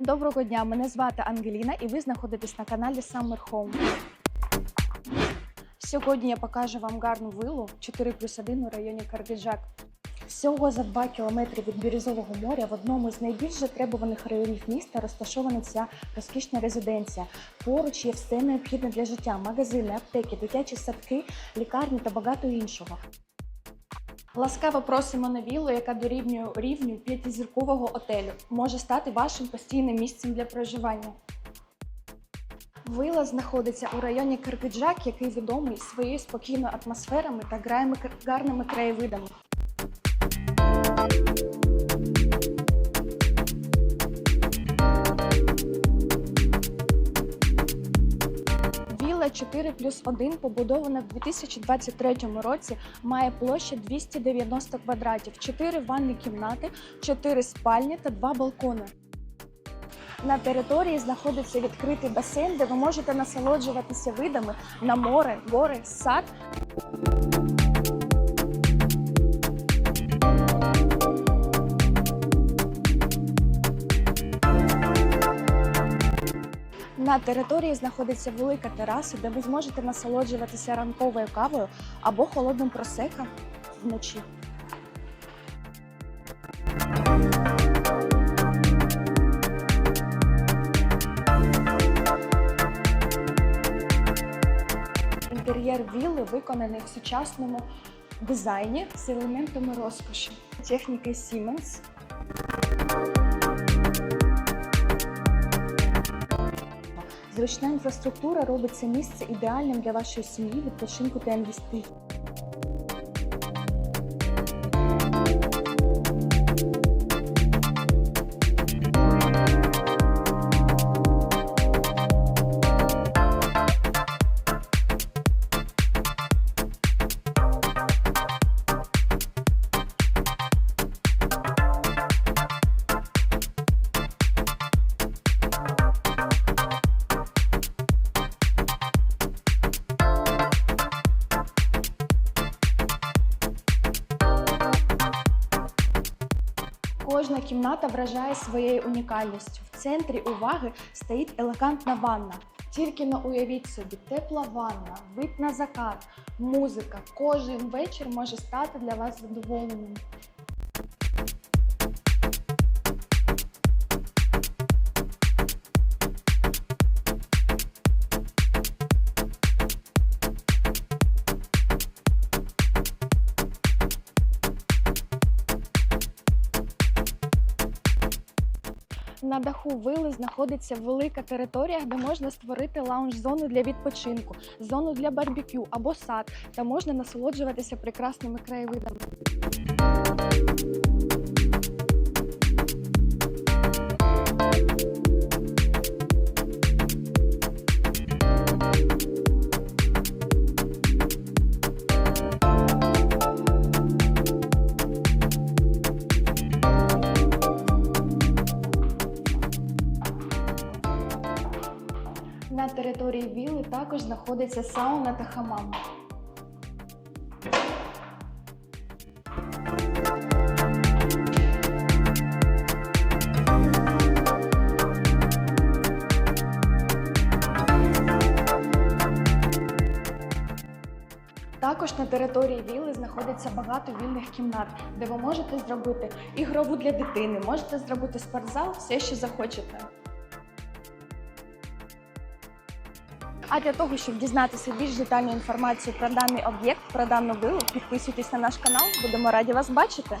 Доброго дня, мене звати Ангеліна, і ви знаходитесь на каналі Summer Home. Сьогодні я покажу вам гарну виллу 4 плюс 1 у районі Карбіжак. Всього за 2 кілометри від Бірюзового моря в одному з найбільш затребуваних районів міста розташована ця розкішна резиденція. Поруч є все необхідне для життя: магазини, аптеки, дитячі садки, лікарні та багато іншого. Ласкаво просимо на віллу, яка дорівнює рівню п'ятизіркового отелю, може стати вашим постійним місцем для проживання. Вила знаходиться у районі Кирпіджак, який відомий своєю спокійною атмосферами та гарними краєвидами. Вілла 4 плюс 1 побудована в 2023 році, має площу 290 квадратів, 4 ванні кімнати, 4 спальні та 2 балкони. На території знаходиться відкритий басейн, де ви можете насолоджуватися видами на море, гори, сад. На території знаходиться велика тераса, де ви зможете насолоджуватися ранковою кавою або холодним просека вночі. Інтер'єр вілли виконаний в сучасному дизайні з елементами розкоші. Техніки Siemens. Зручна інфраструктура робить це місце ідеальним для вашої сім'ї, відпочинку та інвестицій. Кожна кімната вражає своєю унікальністю. В центрі уваги стоїть елегантна ванна. Тільки на уявіть собі, тепла ванна, вид на закат, музика. Кожен вечір може стати для вас задоволенням. На даху вили знаходиться велика територія, де можна створити лаунж-зону для відпочинку, зону для барбекю або сад, та можна насолоджуватися прекрасними краєвидами. Території віли також знаходиться сауна та хамам. Також на території віли знаходиться багато вільних кімнат, де ви можете зробити ігрову для дитини, можете зробити спортзал, все, що захочете. А для того, щоб дізнатися більш детальну інформацію про даний об'єкт, про дану вилу, підписуйтесь на наш канал, будемо раді вас бачити.